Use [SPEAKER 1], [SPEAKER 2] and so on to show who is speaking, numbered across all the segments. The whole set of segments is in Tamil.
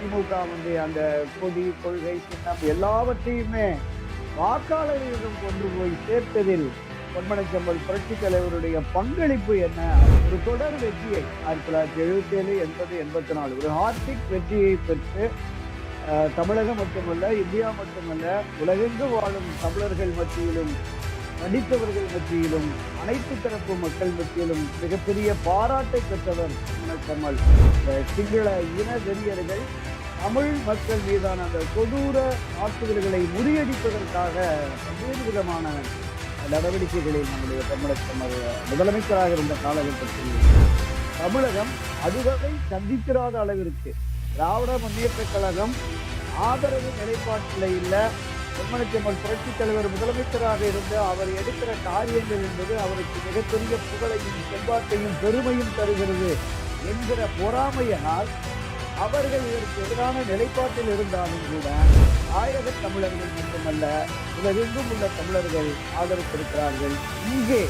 [SPEAKER 1] திமுக வந்து அந்த கொடி கொள்கை சின்னம் எல்லாவற்றையுமே வாக்காளர்களிடம் கொண்டு போய் சேர்த்ததில் பொன்மனச்சம்பல் புரட்சி தலைவருடைய பங்களிப்பு என்ன? ஒரு தொடர் வெற்றியை ஆயிரத்தி தொள்ளாயிரத்தி எழுபத்தி ஏழு எண்பது எண்பத்தி நாலு ஒரு ஹார்டிக் வெற்றியை பெற்று தமிழகம் மட்டுமல்ல இந்தியா மட்டுமல்ல உலகெங்கு வாழும் தமிழர்கள் மத்தியிலும் நடித்தவர்கள் மத்தியிலும் அனைத்து தரப்பு மக்கள் மத்தியிலும் மிகப்பெரிய பாராட்டை பெற்றவர் கமல் இந்த சிங்கள இன வெறியர்கள் தமிழ் மக்கள் மீதான அந்த கொடூர தாக்குதல்களை முறியடிப்பதற்காக பல்வேறு விதமான நடவடிக்கைகளில் நம்முடைய தமிழக முதலமைச்சராக இருந்த காலகட்டத்தில் தமிழகம் அதுவரை சந்தித்திராத அளவிற்கு திராவிட முன்னேற்ற கழகம் ஆதரவு நிலைப்பாட்டில் இல்லை. பொன்மனச்செம்மல் புரட்சித் தலைவர் முதலமைச்சராக இருந்து அவர் எடுக்கிற காரியங்கள் என்பது அவருக்கு மிகப்பெரிய புகழையும் செல்வாக்கையும் பெருமையும் தருகிறது என்கிற பொறாமையினால் அவர்கள் இதற்கு எதிரான நிலைப்பாட்டில் இருந்தாலும் கூட ஆயிரக தமிழர்கள் மட்டுமல்ல உலகெங்கும் உள்ள தமிழர்கள் ஆதரித்திருக்கிறார்கள். இங்கே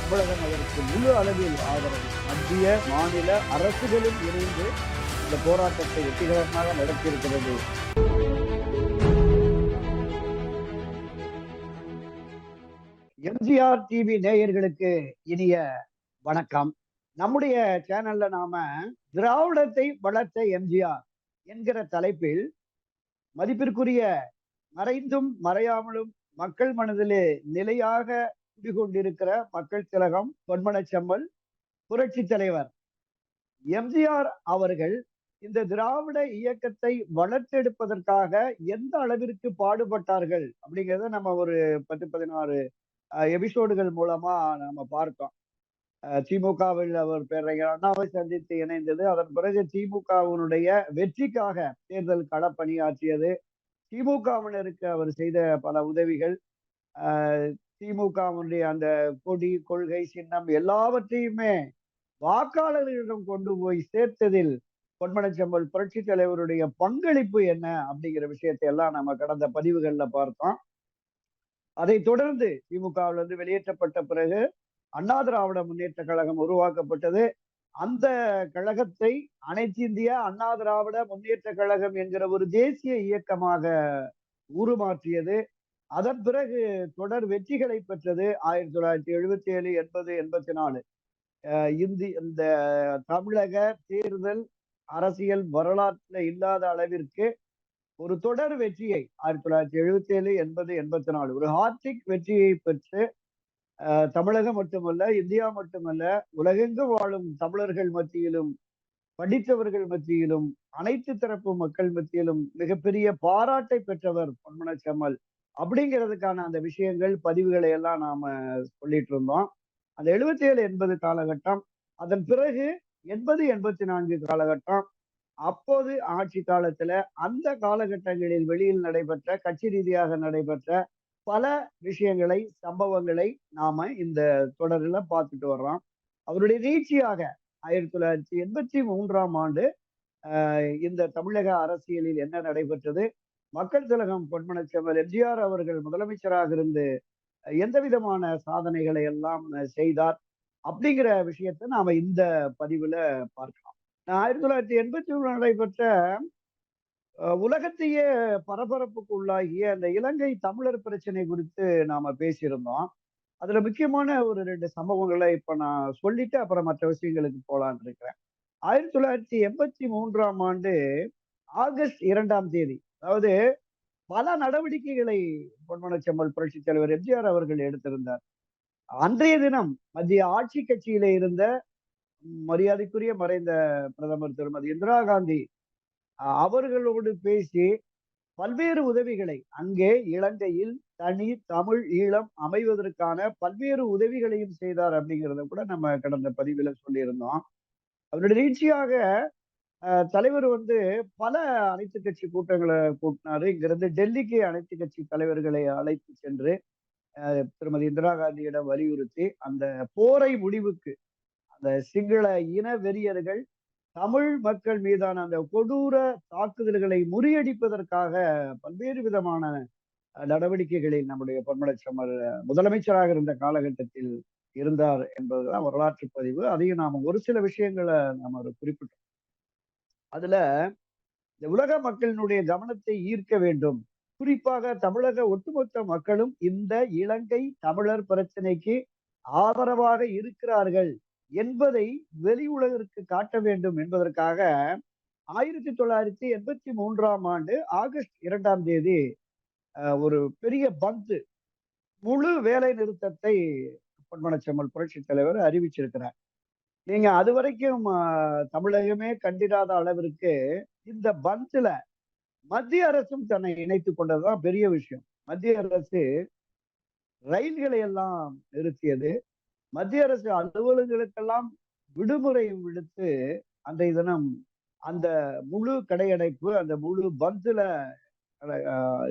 [SPEAKER 1] தமிழகம் அதற்கு முழு அளவில் ஆதரவு. மத்திய மாநில அரசுகளும் இணைந்து இந்த போராட்டத்தை வெற்றிகரமாக நடத்தியிருக்கிறது. எம்ஜிஆர் டிவி நேயர்களுக்கு இனிய வணக்கம். நம்முடைய சேனல்ல நாம திராவிடத்தை வளர்த்த எம்ஜிஆர் என்கிற தலைப்பில் மதிப்பிற்குரிய மறைந்தும் மறையாமலும் மக்கள் மனதிலே நிலையாக குடிகொண்டிருக்கிற மக்கள் திலகம் பொன்மனச்செம்மல் புரட்சி தலைவர். எம்ஜிஆர் அவர்கள் இந்த திராவிட இயக்கத்தை வளர்த்தெடுப்பதற்காக எந்த அளவிற்கு பாடுபட்டார்கள் அப்படிங்கிறத நம்ம ஒரு பத்து பதினாறு எபிசோடுகள் மூலமா நம்ம பார்த்தோம். திமுகவில் அவர் பேரறிஞர் அண்ணாவை சந்தித்து இணைந்தது. அதன் பிறகு திமுகவினுடைய வெற்றிக்காக தேர்தல் களப்பணியாற்றியது. திமுகவினருக்கு அவர் செய்த பல உதவிகள். அஹ் திமுகவினுடைய அந்த கொடி கொள்கை சின்னம் எல்லாவற்றையுமே வாக்காளர்களிடம் கொண்டு போய் சேர்த்ததில் பொன்மனச்செம்பல் புரட்சி தலைவருடைய பங்களிப்பு என்ன அப்படிங்கிற விஷயத்தை எல்லாம் நம்ம கடந்த பதிவுகள்ல பார்த்தோம். அதை தொடர்ந்து திமுகவிலிருந்து வெளியேற்றப்பட்ட பிறகு அண்ணா திராவிட முன்னேற்ற கழகம் உருவாக்கப்பட்டது. அந்த கழகத்தை அனைத்து இந்தியா அண்ணா திராவிட முன்னேற்ற கழகம் என்கிற ஒரு தேசிய இயக்கமாக உருமாற்றியது. அதன் பிறகு தொடர் வெற்றிகளை பெற்றது ஆயிரத்தி தொள்ளாயிரத்தி எழுபத்தி ஏழு எண்பது எண்பத்தி நாலு இந்தி இந்த தமிழக தேர்தல் அரசியல் வரலாற்றுல இல்லாத அளவிற்கு ஒரு தொடர் வெற்றியை ஆயிரத்தி தொள்ளாயிரத்தி எழுபத்தி ஏழு எண்பது எண்பத்தி நாலு ஒரு ஹார்டிக் வெற்றியை பெற்று தமிழகம் மட்டுமல்ல இந்தியா மட்டுமல்ல உலகெங்கு வாழும் தமிழர்கள் மத்தியிலும் படித்தவர்கள் மத்தியிலும் அனைத்து தரப்பு மக்கள் மத்தியிலும் மிகப்பெரிய பாராட்டை பெற்றவர் பொன்மனச்செம்மல். அப்படிங்கிறதுக்கான அந்த விஷயங்கள் பதிவுகளை எல்லாம் நாம சொல்லிட்டு இருந்தோம். அந்த எழுபத்தி ஏழு எண்பது காலகட்டம் அதன் பிறகு எண்பது எண்பத்தி நான்கு காலகட்டம் அப்போது ஆட்சி காலத்துல அந்த காலகட்டங்களில் வெளியில் நடைபெற்ற கட்சி ரீதியாக நடைபெற்ற பல விஷயங்களை சம்பவங்களை நாம இந்த தொடரில் பார்த்துட்டு வர்றோம். அவருடைய நீட்சியாக ஆயிரத்தி தொள்ளாயிரத்தி எண்பத்தி மூன்றாம் ஆண்டு இந்த தமிழக அரசியலில் என்ன நடைபெற்றது? மக்கள் திலகம் பொன்மனச்செம்மல் எம்ஜிஆர் அவர்கள் முதலமைச்சராக இருந்து எந்த விதமான சாதனைகளை எல்லாம் செய்தார்? அப்படிங்கிற விஷயத்தை நாம இந்த பதிவுல பார்க்கலாம். ஆயிரத்தி தொள்ளாயிரத்தி எண்பத்தி ஒன்று நடைபெற்ற உலகத்தையே பரபரப்புக்கு உள்ளாகிய அந்த இலங்கை தமிழர் பிரச்சனை குறித்து நாம பேசியிருந்தோம். அதுல முக்கியமான ஒரு ரெண்டு சம்பவங்களை இப்ப நான் சொல்லிட்டு அப்புறம் மற்ற விஷயங்களுக்கு போலான்னு இருக்கிறேன். ஆயிரத்தி தொள்ளாயிரத்தி எண்பத்தி மூன்றாம் ஆண்டு ஆகஸ்ட் இரண்டாம் தேதி அதாவது பல நடவடிக்கைகளை பொன்மனச்செம்மல் புரட்சி தலைவர் எம்ஜிஆர் அவர்கள் எடுத்திருந்தார். அன்றைய தினம் மத்திய ஆட்சி கட்சியில இருந்த மரியாதைக்குரிய மறைந்த பிரதமர் திருமதி இந்திரா காந்தி அவர்களோடு பேசி பல்வேறு உதவிகளை அங்கே இலங்கையில் தனி தமிழ் ஈழம் அமைவதற்கான பல்வேறு உதவிகளையும் செய்தார் அப்படிங்கிறத கூட நம்ம கடந்த பதிவில் சொல்லியிருந்தோம். அவருடைய நீட்சியாக தலைவர் வந்து பல அனைத்து கட்சி கூட்டங்களை கூட்டினாரு. இங்கிருந்து டெல்லிக்கு அனைத்து கட்சி தலைவர்களை அழைத்து சென்று திருமதி இந்திரா காந்தியிடம் வலியுறுத்தி அந்த போரை முடிவுக்கு அந்த சிங்கள இன வெறியர்கள் தமிழ் மக்கள் மீதான அந்த கொடூர தாக்குதல்களை முறியடிப்பதற்காக பல்வேறு விதமான நடவடிக்கைகளில் நம்முடைய பொன்மலைச்சமர் முதலமைச்சராக இருந்த காலகட்டத்தில் இருந்தார் என்பதுதான் வரலாற்று பதிவு. அதையும் நாம ஒரு சில விஷயங்களை நாம ஒரு குறிப்பிட்டோம். அதுல இந்த உலக மக்களினுடைய கவனத்தை ஈர்க்க வேண்டும். குறிப்பாக தமிழக ஒட்டுமொத்த மக்களும் இந்த இலங்கை தமிழர் பிரச்சனைக்கு ஆதரவாக இருக்கிறார்கள். என்பதை வெளி உலகிற்கு காட்ட வேண்டும் என்பதற்காக ஆயிரத்தி தொள்ளாயிரத்தி எண்பத்தி மூன்றாம் ஆண்டு ஆகஸ்ட் இரண்டாம் தேதி ஒரு பெரிய பந்து முழு வேலை நிறுத்தத்தை பொன்மனச்செம்மல் புரட்சி தலைவர் அறிவிச்சிருக்கிறார். நீங்க அது வரைக்கும் தமிழகமே கண்டிராத அளவிற்கு இந்த பந்துல மத்திய அரசும் தன்னை இணைத்து கொண்டதுதான் பெரிய விஷயம். மத்திய அரசு ரயில்களை எல்லாம் நிறுத்தியது. மத்திய அரசு அலுவலர்களுக்கெல்லாம் விடுமுறை விடுத்து அன்றைய தினம் அந்த முழு கடையடைப்பு அந்த முழு பந்துல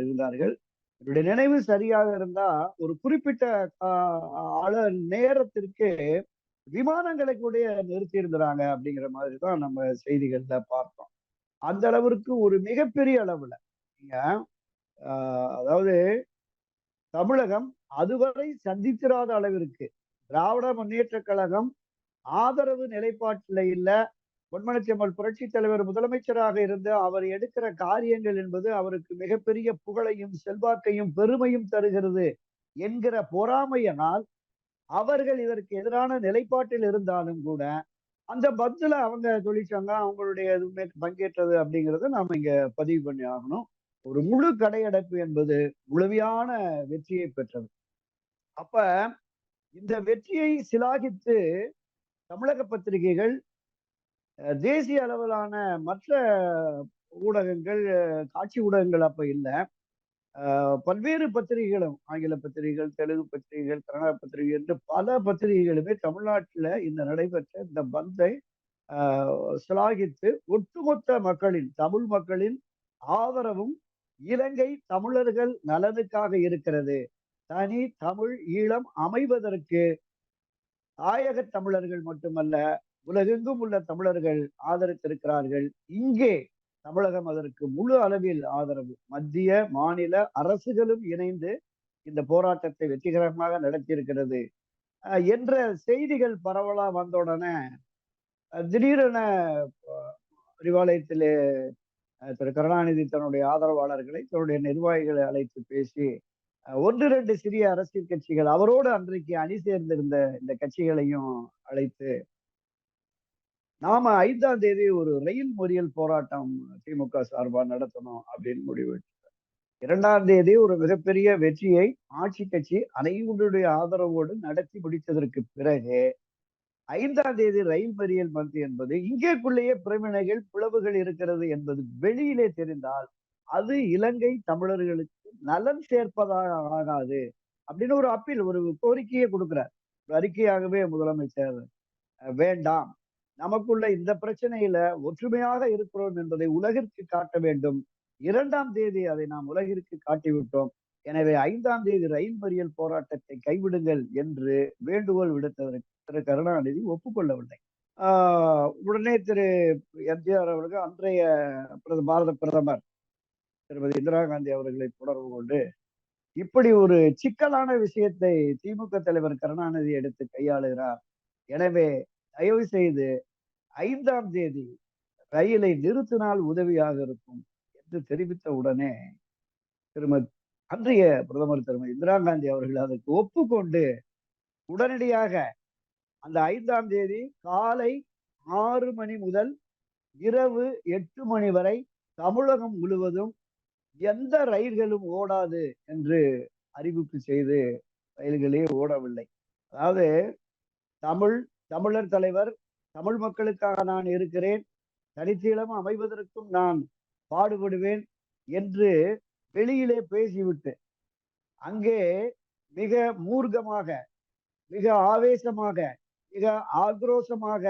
[SPEAKER 1] இருந்தார்கள். என்னுடைய நினைவு சரியாக இருந்தா ஒரு குறிப்பிட்ட ஆஹ், அள நேரத்திற்கு விமானங்களை கூட நிறுத்தி இருந்தாங்க அப்படிங்கிற மாதிரி தான் நம்ம செய்திகள்ல பார்த்தோம். அந்த அளவிற்கு ஒரு மிகப்பெரிய அளவுல. நீங்க ஆஹ், அதாவது தமிழகம் அதுவரை சந்தித்திராத அளவிற்கு திராவிட முன்னேற்ற கழகம் ஆதரவு நிலைப்பாட்டில் இல்ல. பொன்மனச்செம்மல் புரட்சி தலைவர் முதலமைச்சராக இருந்து அவர் எடுக்கிற காரியங்கள் என்பது அவருக்கு மிகப்பெரிய புகழையும் செல்வாக்கையும் பெருமையும் தருகிறது என்கிற பொறாமையினால் அவர்கள் இதற்கு எதிரான நிலைப்பாட்டில் இருந்தாலும் கூட அந்த பத்துல அவங்க தொழிற்சங்க அவங்களுடைய எதுவுமே பங்கேற்றது அப்படிங்கிறத நாம இங்க பதிவு பண்ணி ஆகணும். ஒரு முழு கடையடைப்பு என்பது முழுமையான வெற்றியை பெற்றது. அப்ப இந்த வெற்றியை சிலாகித்து தமிழக பத்திரிகைகள் தேசிய அளவிலான மற்ற ஊடகங்கள் காட்சி ஊடகங்கள் அப்ப இல்லை. பல்வேறு பத்திரிகைகளும் ஆங்கில பத்திரிகைகள் தெலுங்கு பத்திரிகைகள் கன்னட பத்திரிகை என்று பல பத்திரிகைகளுமே தமிழ்நாட்டில் இந்த நடைபெற்ற இந்த பந்தை சிலாகித்து ஒட்டுமொத்த மக்களின் தமிழ் மக்களின் ஆதரவும் இலங்கை தமிழர்கள் நலனுக்காக இருக்கிறது. தனி தமிழ் ஈழம் அமைவதற்கு தாயக தமிழர்கள் மட்டுமல்ல உலகெங்கும் உள்ள தமிழர்கள் ஆதரித்திருக்கிறார்கள். இங்கே தமிழகம் அதற்கு முழு அளவில் ஆதரவு. மத்திய மாநில அரசுகளும் இணைந்து இந்த போராட்டத்தை வெற்றிகரமாக நடத்தியிருக்கிறது. என்ற செய்திகள் பரவலா வந்தவுடனே திடீரென அறிவாலயத்திலே திரு கருணாநிதி தன்னுடைய ஆதரவாளர்களை தன்னுடைய நிர்வாகிகளை அழைத்து பேசி ஒன்று ரெண்டு சிறிய அரசியல் கட்சிகள் அவரோடு அன்றைக்கு அணி சேர்ந்திருந்த இந்த கட்சிகளையும் அழைத்து நாம ஐந்தாம் தேதி ஒரு ரயில் மறியல் போராட்டம் திமுக சார்பாக நடத்தணும் அப்படின்னு முடிவு இரண்டாம் தேதி ஒரு மிகப்பெரிய வெற்றியை ஆட்சி கட்சி அனைவருடைய ஆதரவோடு நடத்தி முடித்ததற்கு பிறகு ஐந்தாம் தேதி ரயில் மறியல் மந்த் என்பது இங்கேக்குள்ளேயே பிரமினைகள் பிளவுகள் இருக்கிறது என்பது வெளியிலே தெரிந்தால் அது இலங்கை தமிழர்களுக்கு நலன் சேர்ப்பதாக ஆகாது அப்படின்னு ஒரு அப்பீல் ஒரு கோரிக்கையை கொடுக்கிறார். ஒரு அறிக்கையாகவே முதலமைச்சர் வேண்டாம். நமக்குள்ள இந்த பிரச்சனையில ஒற்றுமையாக இருக்கிறோம் என்பதை உலகிற்கு காட்ட வேண்டும். இரண்டாம் தேதி அதை நாம் உலகிற்கு காட்டிவிட்டோம். எனவே ஐந்தாம் தேதி ரயில் மறியல் போராட்டத்தை கைவிடுங்கள் என்று வேண்டுகோள் விடுத்ததற்கு திரு கருணாநிதி ஒப்புக்கொள்ளவில்லை. ஆஹ் உடனே திரு எம்ஜிஆர் அவர்கள் அன்றைய பிரத- பாரத பிரதமர் திருமதி இந்திரா காந்தி அவர்களை தொடர்பு கொண்டு இப்படி ஒரு சிக்கலான விஷயத்தை திமுக தலைவர் கருணாநிதி எடுத்து கையாளுகிறார். எனவே தயவு செய்து ஐந்தாம் தேதி ரயிலை நிறுத்தினால் உதவியாக இருக்கும் என்று தெரிவித்த உடனே திருமதி அன்றைய பிரதமர் திருமதி இந்திரா காந்தி அவர்கள் அதற்கு ஒப்புக்கொண்டு உடனடியாக அந்த ஐந்தாம் தேதி காலை ஆறு மணி முதல் இரவு எட்டு மணி வரை தமிழகம் முழுவதும் எந்த ரயில்களும் ஓடாது என்று அறிவிப்பு செய்து ரயில்களே ஓடவில்லை. அதாவது தமிழ் தமிழர் தலைவர் தமிழ் மக்களுக்காக நான் இருக்கிறேன் தனித்தீழம் அமைவதற்கும் நான் பாடுபடுவேன் என்று வெளியிலே பேசிவிட்டு அங்கே மிக மூர்க்கமாக மிக ஆவேசமாக மிக ஆக்ரோஷமாக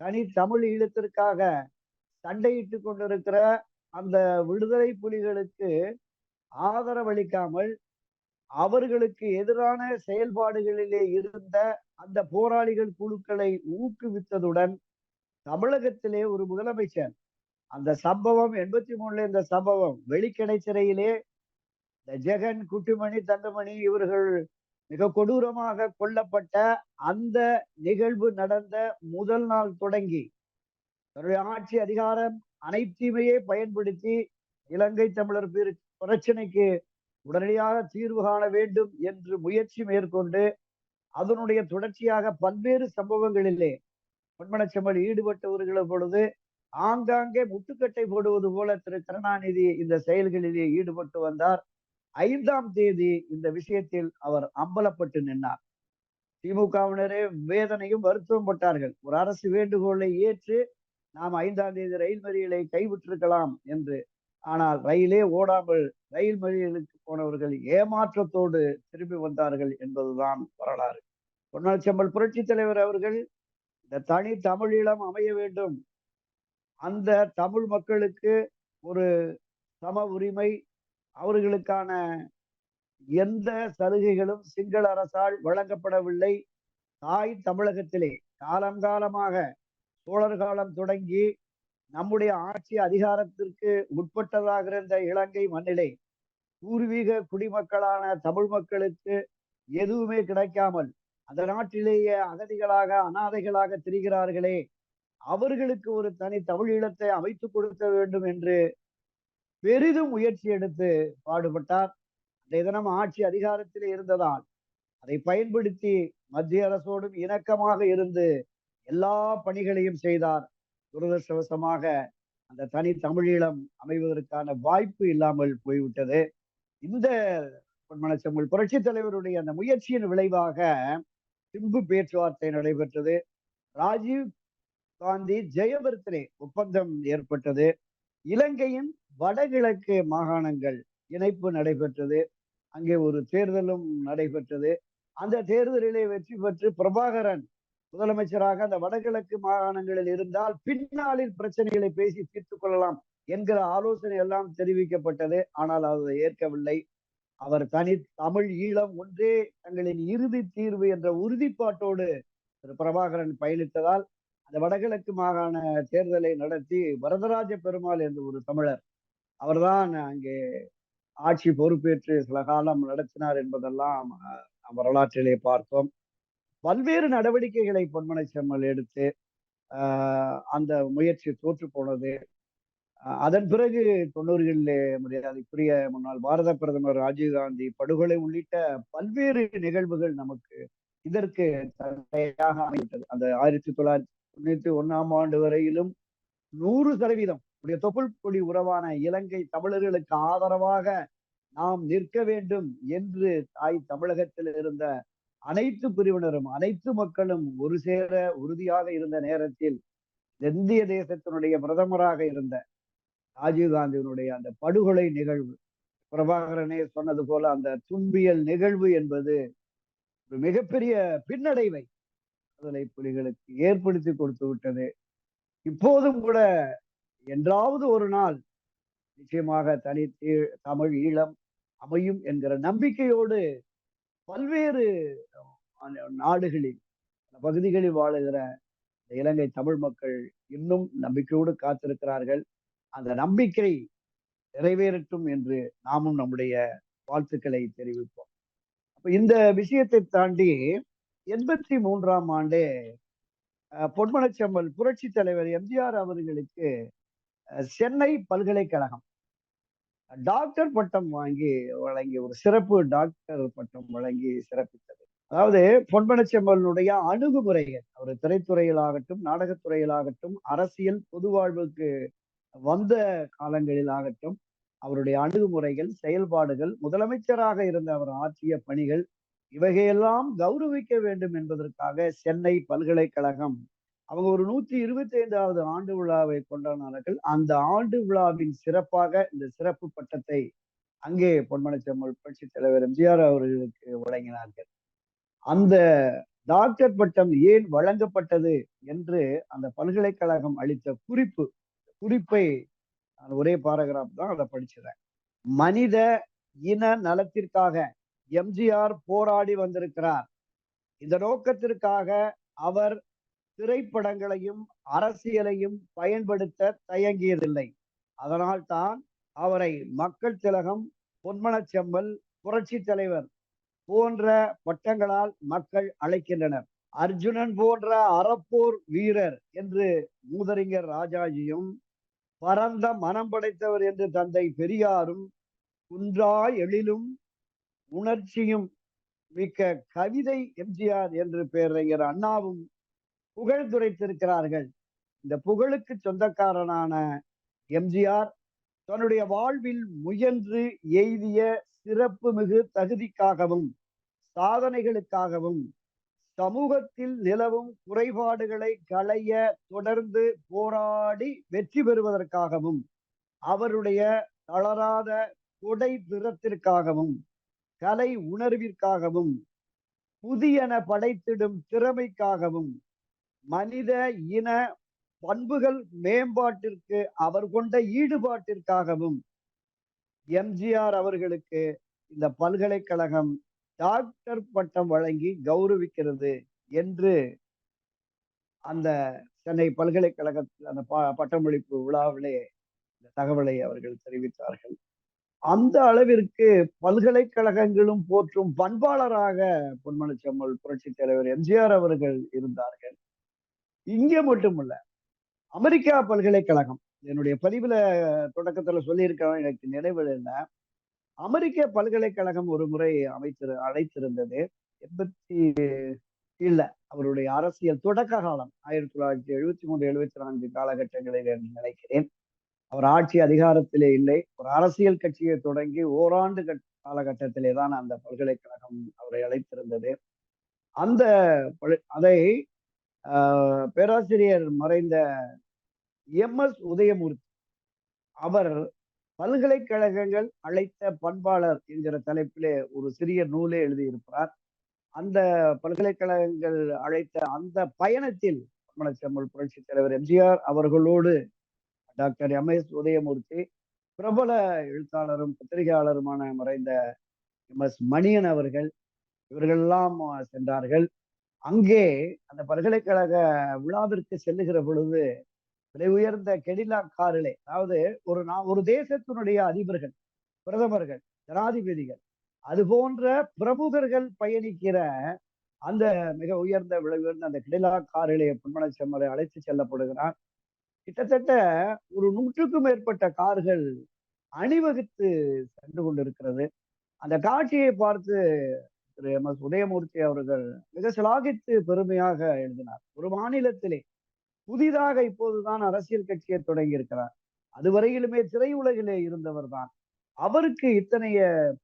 [SPEAKER 1] தனி தமிழ் ஈழத்திற்காக சண்டையிட்டு கொண்டிருக்கிற அந்த விடுதலை புலிகளுக்கு ஆதரவளிக்காமல் அவர்களுக்கு எதிரான செயல்பாடுகளிலே இருந்த அந்த போராளிகள் குழுக்களை ஊக்குவித்ததுடன் தமிழகத்திலே ஒரு முதலமைச்சர். அந்த சம்பவம் எண்பத்தி மூணுல இந்த சம்பவம் வெளிக்கடை சிறையிலே இந்த ஜெகன் குட்டிமணி தங்கமணி இவர்கள் மிக கொடூரமாக கொல்லப்பட்ட அந்த நிகழ்வு நடந்த முதல் நாள் தொடங்கி. தன்னுடைய ஆட்சி அதிகாரம் அனைத்தையுமே பயன்படுத்தி இலங்கை தமிழர் பிர- பிரச்சனைக்கு உடனடியாக தீர்வு காண வேண்டும் என்று முயற்சி மேற்கொண்டு அதனுடைய தொடர்ச்சியாக பல்வேறு சம்பவங்களிலே பொன்மனச்செம்மல் ஈடுபட்டவர்கள் பொழுது ஆங்காங்கே முட்டுக்கட்டை போடுவது போல திரு கருணாநிதி இந்த செயல்களிலே ஈடுபட்டு வந்தார். ஐந்தாம் தேதி இந்த விஷயத்தில் அவர் அம்பலப்பட்டு நின்றார் திமுகவினரே வேதனையும் வருத்தம் பட்டார்கள். ஒரு அரசு வேண்டுகோளை ஏற்று நாம் ஐந்தாம் தேதி ரயில் மறியலை கைவிட்டிருக்கலாம் என்று. ஆனால் ரயிலே ஓடாமல் ரயில் மறியலுக்கு போனவர்கள் ஏமாற்றத்தோடு திரும்பி வந்தார்கள் என்பதுதான் வரலாறு. பொன்னாச்சம்பல் புரட்சி தலைவர் அவர்கள் இந்த தனி தமிழீழம் அமைய வேண்டும். அந்த தமிழ் மக்களுக்கு ஒரு சம உரிமை. அவர்களுக்கான எந்த சலுகைகளும் சிங்கள அரசால் வழங்கப்படவில்லை. தாய் தமிழகத்திலே காலங்காலமாக சோழர் காலம் தொடங்கி நம்முடைய ஆட்சி அதிகாரத்திற்கு உட்பட்டதாக இருந்த இலங்கை மண்ணிலே பூர்வீக குடிமக்களான தமிழ் மக்களுக்கு எதுவுமே கிடைக்காமல் அந்த நாட்டிலேயே அகதிகளாக அனாதைகளாக திரிகிறார்களே. அவர்களுக்கு ஒரு தனி தமிழீழத்தை அமைத்து கொடுக்க வேண்டும் என்று பெரிதும் முயற்சி எடுத்து பாடுபட்டார். அன்றைய தினம் ஆட்சி அதிகாரத்தில் இருந்ததால் அதை பயன்படுத்தி மத்திய அரசோடும் இணக்கமாக இருந்து எல்லா பணிகளையும் செய்தார். துரதிருஷ்டவசமாக அந்த தனி தமிழீழம் அமைவதற்கான வாய்ப்பு இல்லாமல் போய்விட்டது. இந்த பொன்மனச்செம்மல் புரட்சி தலைவருடைய அந்த முயற்சியின் விளைவாக சிம்பு பேச்சுவார்த்தை நடைபெற்றது. ராஜீவ் காந்தி ஜெயபர்த்தனே ஒப்பந்தம் ஏற்பட்டது. இலங்கையின் வடகிழக்கு மாகாணங்கள் இணைப்பு நடைபெற்றது. அங்கே ஒரு தேர்தலும் நடைபெற்றது. அந்த தேர்தலிலே வெற்றி பெற்று பிரபாகரன் முதலமைச்சராக அந்த வடகிழக்கு மாகாணங்களில் இருந்தால் பின்னாளில் பிரச்சனைகளை பேசி தீர்த்து கொள்ளலாம் என்கிற ஆலோசனை எல்லாம் தெரிவிக்கப்பட்டது. ஆனால் அதை ஏற்கவில்லை. அவர் தனி தமிழ் ஈழம் ஒன்றே தங்களின் இறுதி தீர்வு என்ற உறுதிப்பாட்டோடு திரு பிரபாகரன் பயணித்ததால் அந்த வடகிழக்கு மாகாண தேர்தலை நடத்தி வரதராஜ பெருமாள் என்ற ஒரு தமிழர் அவர்தான் அங்கே ஆட்சி பொறுப்பேற்று சில காலம் நடத்தினார் என்பதெல்லாம் வரலாற்றிலே பார்த்தோம். பல்வேறு நடவடிக்கைகளை பொன்மனை செம்மல் எடுத்து ஆஹ், அந்த முயற்சி தோற்று போனது. அதன் பிறகு தொண்ணூறுகளிலே மரியாதைக்குரிய முன்னாள் பாரத பிரதமர் ராஜீவ்காந்தி படுகொலை உள்ளிட்ட பல்வேறு நிகழ்வுகள் நமக்கு இதற்கு தடையாக அமைந்தது அந்த ஆயிரத்தி தொள்ளாயிரத்தி தொண்ணூத்தி ஒன்னாம் ஆண்டு வரையிலும் நூறு சதவீதம் உடைய தொப்புள் கொடி உறவான இலங்கை தமிழர்களுக்கு ஆதரவாக நாம் நிற்க வேண்டும் என்று தாய் தமிழகத்தில் இருந்த அனைத்து பிரிவினரும் அனைத்து மக்களும் ஒரு சேர உறுதியாக இருந்த நேரத்தில் இந்திய தேசத்தினுடைய பிரதமராக இருந்த ராஜீவ்காந்தியினுடைய அந்த படுகொலை நிகழ்வு. பிரபாகரனே சொன்னது போல அந்த துன்பியல் நிகழ்வு என்பது ஒரு மிகப்பெரிய பின்னடைவை விடுதலை புலிகளுக்கு ஏற்படுத்தி கொடுத்து விட்டது. இப்போதும் கூட என்றாவது ஒரு நாள் நிச்சயமாக தனி தமிழ் ஈழம் அமையும் என்கிற நம்பிக்கையோடு பல்வேறு நாடுகளில் பகுதிகளில் வாழுகிற இலங்கை தமிழ் மக்கள் இன்னும் நம்பிக்கையோடு காத்திருக்கிறார்கள். அந்த நம்பிக்கை நிறைவேறட்டும் என்று நாமும் நம்முடைய வாழ்த்துக்களை தெரிவிப்போம். அப்ப இந்த விஷயத்தை தாண்டி எண்பத்தி மூன்றாம் ஆண்டு பொன்மனச்செம்மல் புரட்சி தலைவர் எம்ஜிஆர் அவர்களுக்கு சென்னை பல்கலைக்கழகம் டாக்டர் பட்டம் வாங்கி வழங்கி ஒரு சிறப்பு டாக்டர் பட்டம் வழங்கி சிறப்பித்தது. அதாவது பொன்மனச்செம்மலுடைய அணுகுமுறைகள் அவர் திரைத்துறையிலாகட்டும் நாடகத்துறையிலாகட்டும் அரசியல் பொது வாழ்வுக்கு வந்த காலங்களில் ஆகட்டும் அவருடைய அணுகுமுறைகள் செயல்பாடுகள் முதலமைச்சராக இருந்த அவர் ஆற்றிய பணிகள் இவைகையெல்லாம் கௌரவிக்க வேண்டும் என்பதற்காக சென்னை பல்கலைக்கழகம் அவங்க ஒரு நூத்தி இருபத்தி ஐந்தாவது ஆண்டு விழாவை கொண்டாடினார்கள். அந்த ஆண்டு விழாவின் சிறப்பாக இந்த சிறப்பு பட்டத்தை அங்கே பொன்மனச்செம்மல் புரட்சி தலைவர் எம்ஜிஆர் அவர்களுக்கு வழங்கினார்கள். அந்த டாக்டர் பட்டம் ஏன் வழங்கப்பட்டது என்று அந்த பல்கலைக்கழகம் அளித்த குறிப்பு குறிப்பை நான் ஒரே பாராகிராஃப் தான் அதை படிச்சிடறேன் மனித இன நலத்திற்காக எம்ஜிஆர் போராடி வந்திருக்கிறார். இந்த நோக்கத்திற்காக அவர் திரைப்படங்களையும் அரசியலையும் பயன்படுத்த தயங்கியதில்லை. அதனால் தான் அவரை மக்கள் திலகம் பொன்மனச் செம்மல் புரட்சி தலைவர் போன்ற பட்டங்களால் மக்கள் அழைக்கின்றனர். அர்ஜுனன் போன்ற அறப்போர் வீரர் என்று மூதறிஞர் ராஜாஜியும் பரந்த மனம் படைத்தவர் என்று தந்தை பெரியாரும் குன்றா எழிலும் உணர்ச்சியும் மிக்க கவிதை எம்ஜிஆர் என்று பேரறிஞர் அண்ணாவும் புகழ்ந்துரைத்திருக்கிறார்கள் இந்த புகழுக்கு சொந்தக்காரனான எம்ஜிஆர் தன்னுடைய வாழ்வில் முயன்று எய்திய சிறப்பு மிகு தகுதிக்காகவும் சாதனைகளுக்காகவும் சமூகத்தில் நிலவும் குறைபாடுகளை களைய தொடர்ந்து போராடி வெற்றி பெறுவதற்காகவும் அவருடைய தளராத கொடை திறத்திற்காகவும் கலை உணர்விற்காகவும் புதியன படைத்திடும் திறமைக்காகவும் மனித இன பண்புகள் மேம்பாட்டிற்கு அவர் கொண்ட ஈடுபாட்டிற்காகவும் எம்ஜிஆர் அவர்களுக்கு இந்த பல்கலைக்கழகம் டாக்டர் பட்டம் வழங்கி கௌரவிக்கிறது என்று அந்த சென்னை பல்கலைக்கழகத்தில் அந்த ப பட்டமளிப்பு விழாவிலே இந்த தகவலை அவர்கள் தெரிவித்தார்கள். அந்த அளவிற்கு பல்கலைக்கழகங்களும் போற்றும் பண்பாளராக பொன்மனச்செம்மல் புரட்சி தலைவர் எம்ஜிஆர் அவர்கள் இருந்தார்கள். இங்க மட்டுமல்ல அமெரிக்கா பல்கலைக்கழகம். என்னுடைய பதிவுல தொடக்கத்துல சொல்லியிருக்கிறேன் எனக்கு நினைவில் என்ன? அமெரிக்க பல்கலைக்கழகம் ஒரு முறை அமைத்திரு அழைத்திருந்தது. எண்பத்தி இல்ல அவருடைய அரசியல் தொடக்க காலம் ஆயிரத்தி தொள்ளாயிரத்தி எழுபத்தி மூன்று எழுபத்தி நான்கு காலகட்டங்களில் என்று நினைக்கிறேன். அவர் ஆட்சி அதிகாரத்திலே இல்லை. ஒரு அரசியல் கட்சியை தொடங்கி ஓராண்டு காலகட்டத்திலே தான் அந்த பல்கலைக்கழகம் அவரை அழைத்திருந்தது. அந்த அதை பேராசிரியர் மறைந்த எம் எஸ் உதயமூர்த்தி. அவர் பல்கலைக்கழகங்கள் அழைத்த பண்பாளர் என்கிற தலைப்பிலே ஒரு சிறிய நூலே எழுதியிருக்கிறார். அந்த பல்கலைக்கழகங்கள் அழைத்த அந்த பயணத்தில் செம்மல் புரட்சி தலைவர் எம்ஜிஆர் அவர்களோடு டாக்டர் எம் எஸ் உதயமூர்த்தி பிரபல எழுத்தாளரும் பத்திரிகையாளருமான மறைந்த எம் எஸ் மணியன் அவர்கள் இவர்களெல்லாம் சென்றார்கள். அங்கே அந்த பல்கலைக்கழக விழாவிற்கு செல்லுகிற பொழுது விலை உயர்ந்த கெடிலா காரிலே அதாவது ஒரு நான் ஒரு தேசத்தினுடைய அதிபர்கள் பிரதமர்கள் ஜனாதிபதிகள் அது போன்ற பிரமுகர்கள் பயணிக்கிற அந்த மிக உயர்ந்த விலை உயர்ந்த அந்த கெடிலா காரிலே பொன்மன செம்மரை அழைத்து செல்லப்படுகிறார். கிட்டத்தட்ட ஒரு நூற்றுக்கும் மேற்பட்ட கார்கள் அணிவகுத்து சென்று கொண்டிருக்கிறது. அந்த காட்சியை பார்த்து திரு எம் எஸ் உதயமூர்த்தி அவர்கள் மிக சிலாகித்து பெருமையாக எழுதினார். ஒரு மாநிலத்திலே புதிதாக இப்போதுதான் அரசியல் கட்சியை தொடங்கி இருக்கிறார் அதுவரையிலுமே திரையுலகிலே இருந்தவர் தான். அவருக்கு இத்தனைய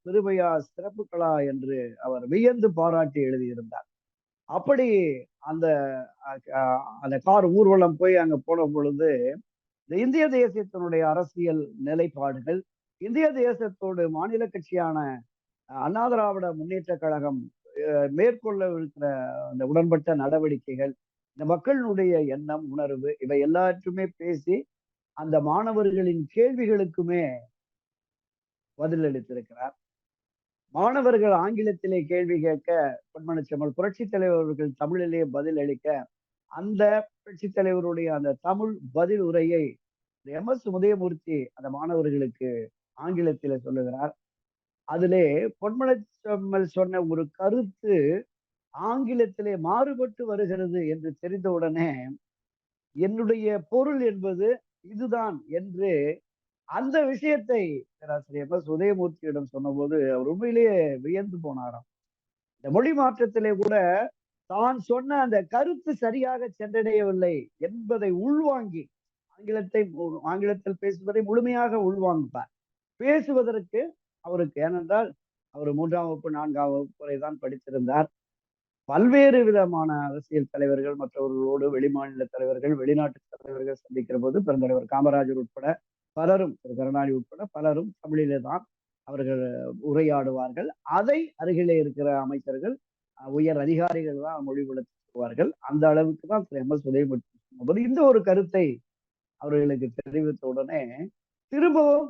[SPEAKER 1] பெருமையா சிறப்புகளா என்று அவர் வியந்து பாராட்டி எழுதியிருந்தார். அப்படி அந்த அந்த கார் ஊர்வலம் போய் அங்க போன பொழுது இந்த இந்திய தேசியத்தினுடைய அரசியல் நிலைப்பாடுகள் இந்திய தேசத்தோடு மாநில கட்சியான அண்ணா திராவிட முன்னேற்ற கழகம் மேற்கொள்ள இருக்கிற அந்த உடன்பட்ட நடவடிக்கைகள் இந்த மக்களினுடைய எண்ணம் உணர்வு இவை எல்லாற்றுமே பேசி அந்த மாணவர்களின் கேள்விகளுக்குமே பதிலளித்திருக்கிறார் மாணவர்கள் ஆங்கிலத்திலே கேள்வி கேட்க பொன்மனச்செம்மல் புரட்சி தலைவர்கள் தமிழிலேயே பதில் அளிக்க அந்த புரட்சி தலைவருடைய அந்த தமிழ் பதில் உரையை எம் எஸ் உதயமூர்த்தி அந்த மாணவர்களுக்கு ஆங்கிலத்தில சொல்லுகிறார். அதிலே பொன்மனச்செம்மல் சொன்ன ஒரு கருத்து ஆங்கிலத்திலே மாறுபட்டு வருகிறது என்று தெரிந்தவுடனே என்னுடைய பொருள் என்பது இதுதான் என்று அந்த விஷயத்தை பேராசிரியர் எஸ் உதயமூர்த்தியிடம் சொன்னபோது அவர் உண்மையிலேயே வியந்து போனாராம். இந்த மொழி மாற்றத்திலே கூட தான் சொன்ன அந்த கருத்து சரியாக சென்றடையவில்லை என்பதை உள்வாங்கி ஆங்கிலத்தை ஆங்கிலத்தில் பேசுவதை முழுமையாக உள்வாங்குப்பார் பேசுவதற்கு அவருக்கு ஏனென்றால் அவர் மூன்றாம் வகுப்பு நான்காம் வகுப்பு வரை தான் படித்திருந்தார். பல்வேறு விதமான அரசியல் தலைவர்கள் மற்றவர்களோடு வெளிமாநில தலைவர்கள் வெளிநாட்டு தலைவர்கள் சந்திக்கிற போது பெருந்தலைவர் காமராஜர் உட்பட பலரும் திரு கருணாநிதி உட்பட பலரும் தமிழிலே தான் அவர்கள் உரையாடுவார்கள். அதை அருகிலே இருக்கிற அமைச்சர்கள் உயர் அதிகாரிகள் தான் மொழிபெயர்த்துவார்கள் அந்த அளவுக்கு தான் திரு எம் எஸ் உதயமூர்த்தி இந்த ஒரு கருத்தை அவர்களுக்கு தெரிவித்த உடனே திரும்பவும்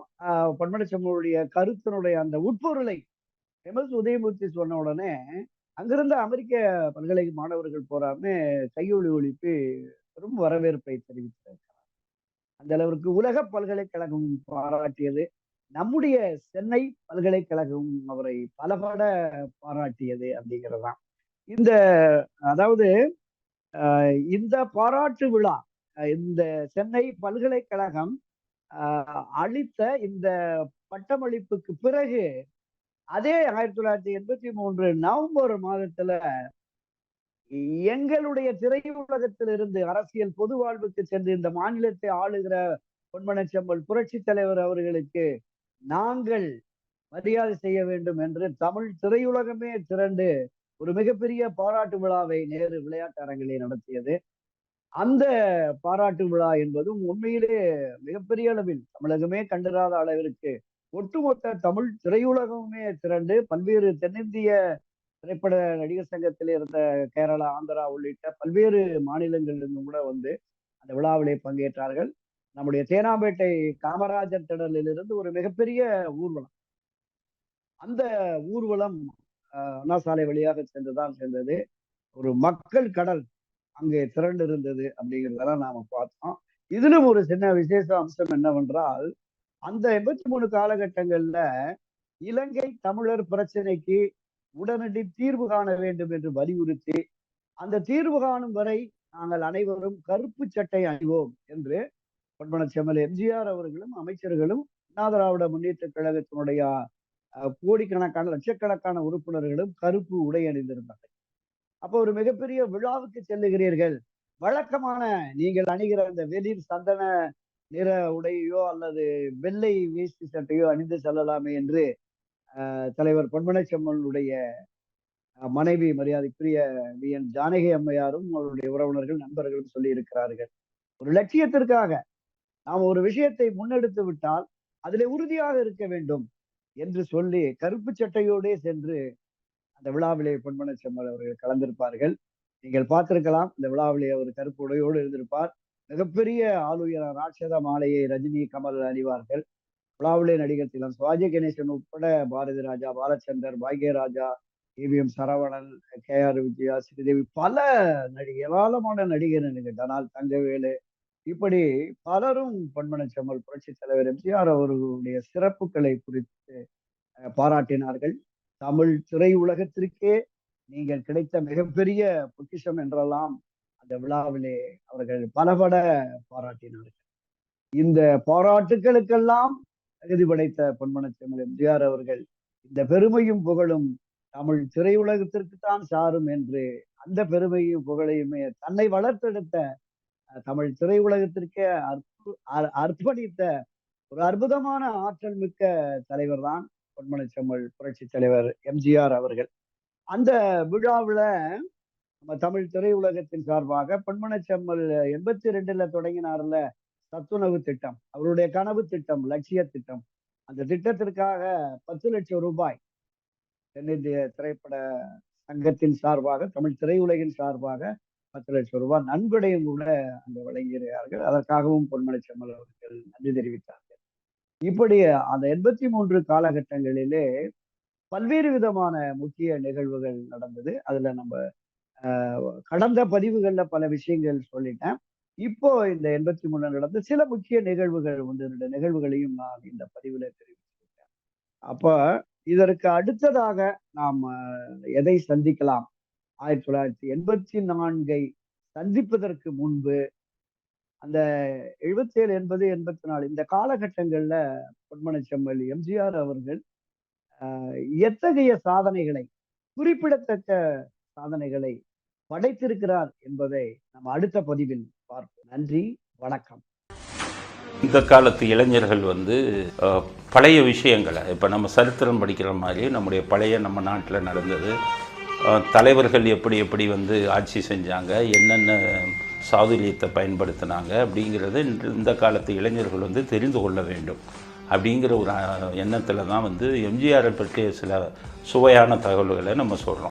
[SPEAKER 1] பன்மனச்சம்மனுடைய கருத்தினுடைய அந்த உட்பொருளை எம்எஸ் உதயமூர்த்தி சொன்ன உடனே அங்கிருந்த அமெரிக்க பல்கலை மாணவர்கள் போறாம கையொலி ஒழிப்பு பெரும் வரவேற்பை தெரிவித்திருக்கிறார். அந்த அளவிற்கு உலக பல்கலைக்கழகம் பாராட்டியது. நம்முடைய சென்னை பல்கலைக்கழகம் அவரை பலபட பாராட்டியது அப்படிங்கிறதுதான். இந்த அதாவது இந்த பாராட்டு விழா இந்த சென்னை பல்கலைக்கழகம் அளித்த இந்த பட்டமளிப்புக்கு பிறகு அதே ஆயிரத்தி தொள்ளாயிரத்தி எண்பத்தி மூன்று நவம்பர் மாதத்துல எங்களுடைய திரையுலகத்திலிருந்து அரசியல் பொது வாழ்வுக்கு சென்று இந்த மாநிலத்தை ஆளுகிற பொன்மனச்செம்பல் புரட்சி தலைவர் அவர்களுக்கு நாங்கள் மரியாதை செய்ய வேண்டும் என்று தமிழ் திரையுலகமே திரண்டு ஒரு மிகப்பெரிய பாராட்டு விழாவை நேரு விளையாட்டு அரங்கிலே நடத்தியது. அந்த பாராட்டு விழா என்பதும் உண்மையிலே மிகப்பெரிய அளவில் தமிழகமே கண்டிராத அளவிற்கு ஒட்டுமொத்த தமிழ் திரையுலகமே திரண்டு பல்வேறு தென்னிந்திய திரைப்பட நடிகர் சங்கத்தில் இருந்த கேரளா ஆந்திரா உள்ளிட்ட பல்வேறு மாநிலங்களிலிருந்து கூட வந்து அந்த விழாவிலே பங்கேற்றார்கள். நம்முடைய தேனாம்பேட்டை காமராஜர் திடலில் இருந்து ஒரு மிகப்பெரிய ஊர்வலம். அந்த ஊர்வலம் அண்ணா சாலை வழியாக சென்றுதான் சென்றது. ஒரு மக்கள் கடல் அங்கே திரண்டு இருந்தது அப்படிங்கிறதெல்லாம் நாம பார்த்தோம். இதிலும் ஒரு சின்ன விசேஷ அம்சம் என்னவென்றால் அந்த எண்பத்தி மூணு காலகட்டங்கள்ல இலங்கை தமிழர் பிரச்சனைக்கு உடனடி தீர்வு காண வேண்டும் என்று வலியுறுத்தி அந்த தீர்வு காணும் வரை நாங்கள் அனைவரும் கருப்பு சட்டை அணிவோம் என்று பொன்மனச்செம்மல் எம்ஜிஆர் அவர்களும் அமைச்சர்களும் அண்ணா திராவிட முன்னேற்ற கழகத்தினுடைய கோடிக்கணக்கான லட்சக்கணக்கான உறுப்பினர்களும் கருப்பு உடை அணிந்திருந்தார்கள். அப்போ ஒரு மிகப்பெரிய விழாவுக்கு செல்லுகிறீர்கள். வழக்கமான நீங்கள் அணிகிற அந்த வெளிர் சந்தன நிற உடையோ அல்லது வெள்ளை வேஷ்டி சட்டையோ அணிந்து செல்லலாமே என்று அஹ், தலைவர் பொன்மனச்செம்மலுடைய அஹ், மனைவி மரியாதைக்குரிய வி. என். ஜானகி அம்மையாரும் அவருடைய உறவினர்கள் நண்பர்களும் சொல்லி இருக்கிறார்கள் ஒரு லட்சியத்திற்காக நாம் ஒரு விஷயத்தை முன்னெடுத்து விட்டால் அதிலே உறுதியாக இருக்க வேண்டும் என்று சொல்லி கருப்பு சட்டையோடே சென்று அந்த விழாவிலே பொன்மன செம்மல் அவர்கள் கலந்திருப்பார்கள். நீங்கள் பார்த்திருக்கலாம் இந்த விழாவிலே அவர் கருப்பு உடையோடு இருந்திருப்பார். மிகப்பெரிய ஆளுயர ராட்சத மாலையை ரஜினி கமல் அணிவார்கள். விழாவிலே நடிகர் திலம் சிவாஜி கணேசன் உட்பட Bharathi Raja Balachander Bhagyaraja AVM Saravanan K R Vijaya Sridevi பல நடிகை ஏராளமான நடிகர் நடிகர் டனால் தங்கவேலு இப்படி பலரும் பொன்மன செம்மல் புரட்சி தலைவர் எம்ஜிஆர் அவர்களுடைய சிறப்புகளை குறித்து பாராட்டினார்கள். தமிழ் திரையுலகத்திற்கே நீங்கள் கிடைத்த மிகப்பெரிய பொக்கிஷம் என்றெல்லாம் அந்த விழாவிலே அவர்கள் பலபட பாராட்டினார்கள். இந்த பாராட்டுகளுக்கெல்லாம் தகுதி படைத்த பொன்மனச்செம்மல் எம்ஜிஆர் அவர்கள் இந்த பெருமையும் புகழும் தமிழ் திரையுலகத்திற்கு தான் சாரும் என்று அந்த பெருமையும் புகழையுமே தன்னை வளர்த்தெடுத்த அஹ், தமிழ் திரையுலகத்திற்கே அற்பு அர்ப்பணித்த ஒரு அற்புதமான ஆற்றல் மிக்க தலைவர் தான் பொன்மனச்செம்மல் புரட்சி தலைவர் எம்ஜிஆர் அவர்கள். அந்த விழாவுல நம்ம தமிழ் திரையுலகத்தின் சார்பாக பொன்மனச்செம்மல் எண்பத்தி ரெண்டுல தொடங்கினார்ல சத்துணவு திட்டம் அவருடைய கனவு திட்டம் லட்சிய திட்டம். அந்த திட்டத்திற்காக பத்து லட்சம் ரூபாய் தென்னிந்திய திரைப்பட சங்கத்தின் சார்பாக தமிழ் திரையுலகின் சார்பாக பத்து லட்சம் ரூபாய் நன்கொடையும் கூட அங்கு வழங்கியிருக்கிறார்கள். அதற்காகவும் பொன்மனச்செம்மல் அவர்கள் நன்றி தெரிவித்தார்கள் இப்படி அந்த எண்பத்தி மூன்று காலகட்டங்களிலே பல்வேறு விதமான முக்கிய நிகழ்வுகள் நடந்தது. அதுல நம்ம கடந்த பதிவுகள்ல பல விஷயங்கள் சொல்லிட்டேன். இப்போ இந்த எண்பத்தி மூணு நடந்த சில முக்கிய நிகழ்வுகள் ஒன்று ரெண்டு நிகழ்வுகளையும் நான் இந்த பதிவுல தெரிவிச்சிருக்கேன் அப்போ இதற்கு அடுத்ததாக நாம் எதை சந்திக்கலாம்? ஆயிரத்தி தொள்ளாயிரத்தி எண்பத்தி நான்கை சந்திப்பதற்கு முன்பு அந்த எழுபத்தி ஏழு எண்பது எண்பத்தி நாலு இந்த காலகட்டங்கள்ல பொன்மனச்செம்மல் எம்ஜிஆர் அவர்கள் எத்தகைய சாதனைகளை குறிப்பிடத்தக்க சாதனைகளை படைத்திருக்கிறார் என்பதை நம்ம அடுத்த பதிவில் பார்ப்போம். நன்றி வணக்கம்.
[SPEAKER 2] இந்த காலத்து இளைஞர்கள் வந்து பழைய விஷயங்களை இப்போ நம்ம சரித்திரம் படிக்கிற மாதிரி நம்முடைய பழைய நம்ம நாட்டில் நடந்தது. தலைவர்கள் எப்படி எப்படி வந்து ஆட்சி செஞ்சாங்க என்னென்ன சாதுரியத்தை பயன்படுத்தினாங்க அப்படிங்கிறத இன்று இந்த காலத்து இளைஞர்கள் வந்து தெரிந்து கொள்ள வேண்டும். அப்படிங்கிற ஒரு எண்ணத்தில் தான் வந்து எம்ஜிஆரை பற்றிய சில சுவையான தகவல்களை நம்ம சொல்கிறோம்